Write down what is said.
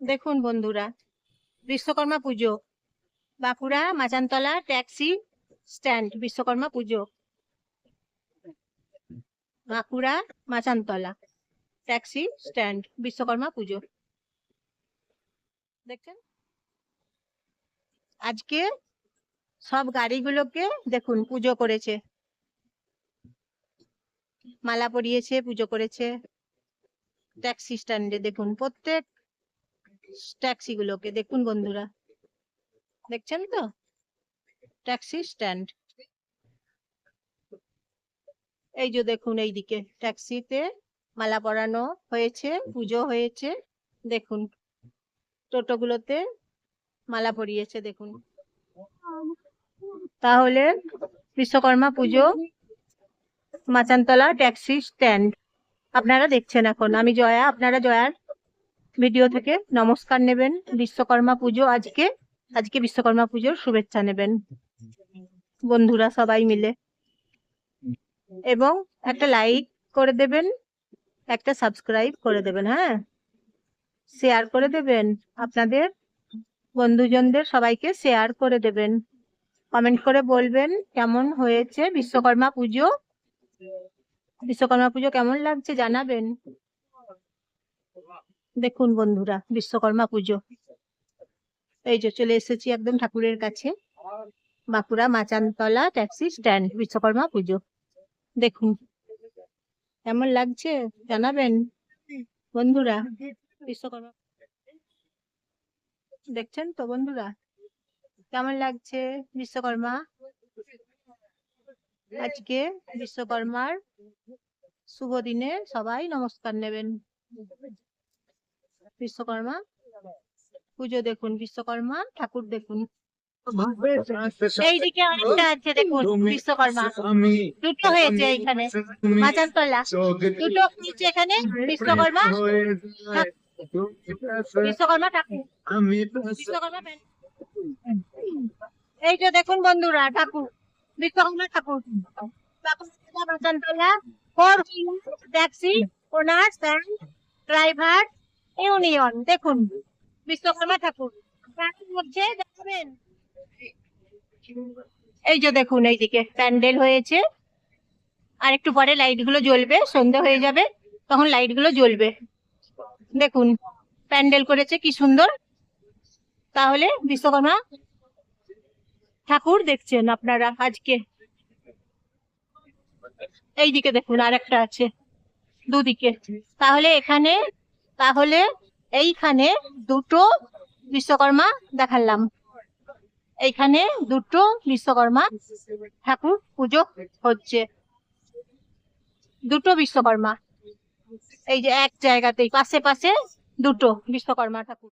দেখুন বন্ধুরা, Vishwakarma Puja. Bankura, Machantala, taxi stand, Vishwakarma Puja. Bankura, Machantala, taxi stand, Vishwakarma Puja. দেখছেন? আজকে সব গাড়িগুলোকে দেখুন, পুজো করেছে। মালা পরিয়েছে, পুজো করেছে। ট্যাক্সি স্ট্যান্ডে দেখুন, প্রত্যেক ট্যাক্সি গুলোকে দেখুন বন্ধুরা। দেখছেন তো? ট্যাক্সি স্ট্যান্ড এই যে দেখুন এইদিকে ট্যাক্সিতে মালা পরানো হয়েছে, পুজো হয়েছে, দেখুন। টোটোগুলোতে মালা পরিয়েছে, দেখুন। তাহলে বিশ্বকর্মা পুজো, মাচানতলা ট্যাক্সি স্ট্যান্ড আপনারা দেখছেন এখন। আমি জয়া, আপনারা জয়ার ভিডিও থেকে নমস্কার নেবেন। বিশ্বকর্মা পুজো আজকে। আজকে বিশ্বকর্মা পুজোর শুভেচ্ছা নেবেন। বন্ধুরা সবাই মিলে। এবং একটা লাইক করে দেবেন, একটা সাবস্ক্রাইব করে দেবেন হ্যাঁ? শেয়ার করে দেবেন। আপনাদের বন্ধুজনদের সবাইকে শেয়ার করে দেবেন। কমেন্ট করে বলবেন কেমন হয়েছে বিশ্বকর্মা পুজো? বিশ্বকর্মা পুজো কেমন লাগছে জানাবেন। দেখুন বন্ধুরা, বিশ্বকর্মা পুজো। এই যে চলে এসেছি একদম ঠাকুরের কাছে। Bankura Machantala taxi stand, Vishwakarma Puja. দেখুন, কেমন লাগছে জানাবেন বন্ধুরা? বিশ্বকর্মা দেখছেন তো বন্ধুরা? কেমন লাগছে বিশ্বকর্মা? আজকে বিশ্বকর্মার শুভ দিনে সবাই নমস্কার নেবেন। বিশ্বকর্মা। পুজো দেখুন বিশ্বকর্মা ঠাকুর দেখুন। এইদিকে অনেকটা আছে দেখুন বিশ্বকর্মা। দুটো হয়েছে এখানে মাচানতলা দুটো হয়েছে এখানে বিশ্বকর্মা। বিশ্বকর্মা ঠাকুর। বিশ্বকর্মা যে দেখুন বন্ধুরা ঠাকুর। বিশ্বকর্মা ঠাকুর। Machantala four taxi owner driver union দেখুন, বিশ্বকর্মা ঠাকুর দেখাবেন। এই যে দেখুন এইদিকে প্যান্ডেল হয়েছে। আর একটু পরে লাইটগুলো জ্বলবে সন্ধ্যা হয়ে যাবে, তখন লাইটগুলো জ্বলবে। দেখুন, প্যান্ডেল করেছে কি সুন্দর। তাহলে বিশ্বকর্মা ঠাকুর দেখছেন আপনারা আজকে। এইদিকে দেখুন আর একটা আছে, দুদিকে। তাহলে এখানে তাহলে এইখানে দুটো বিশ্বকর্মা দেখালাম। এইখানে দুটো বিশ্বকর্মা ঠাকুর পুজো হচ্ছে। দুটো বিশ্বকর্মা। এই যে এক জায়গাতেই, পাশে পাশে দুটো বিশ্বকর্মা ঠাকুর।